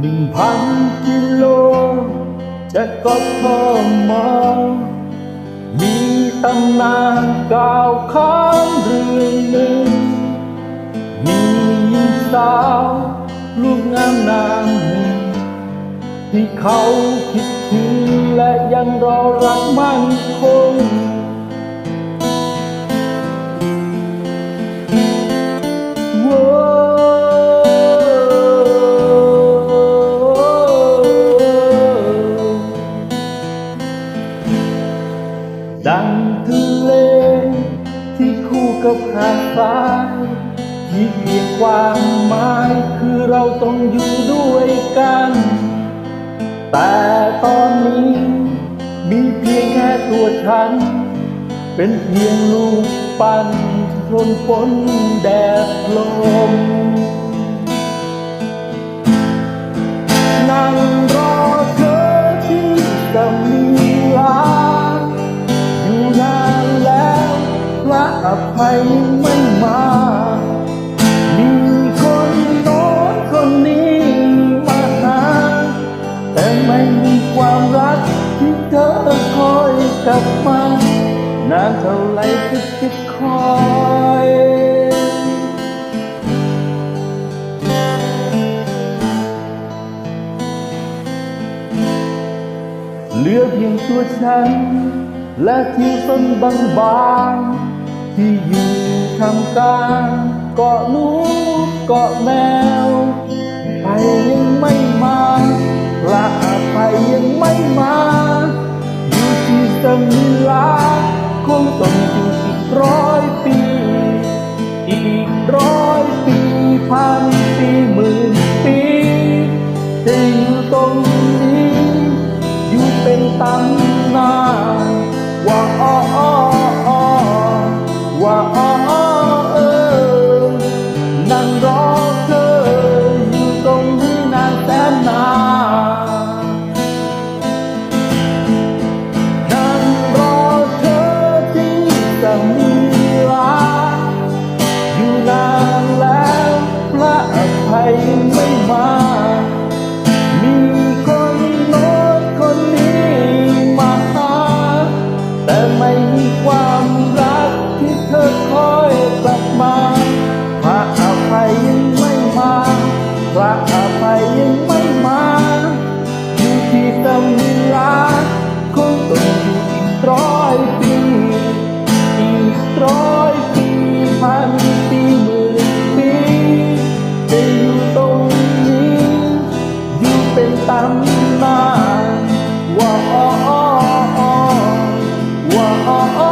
หนึ่งพันกิโลจะก็ทอมอมีตำนานก่าวข้ามเรื่องหนึ่ง มีหญิงสาวลูกงามนางหนึ่ง ที่เขาคิดถึงและยังรอรักมั่นคง กับหาดทรายที่เพียงความหมายคือเราต้องอยู่ด้วยกัน แต่ตอนนี้มีเพียงแค่ตัวฉัน เป็นเพียงลูกปั้นทนฝนแดดลมนั่ง ไม่มา มีคนโน้นคนนี้มาหา แต่ไม่มีความรักที่เธอคอยกลับมานานเท่าไรก็จะคอยเหลือเพียงตัวฉัน และที่ต้นบางบางๆที่อยู่ ทำกาเกาะนูเกาะแมวไปยังไม่มาพระอภัยยังไม่มาอยู่ที่สมิลาคงต้องอยู่อีกร้อยปี อีกร้อยปีพันปีหมื่นปีจะอยู่ตรงนี้อยู่เป็นตำนานว่าอ้อ นั่งรอเธออยู่ตรงนี้นานแสนนานนั่งรอเธอที่จะมีลาอยู่นานแล้วพระอภัยไม่ำตาว่าอ้ออ้อว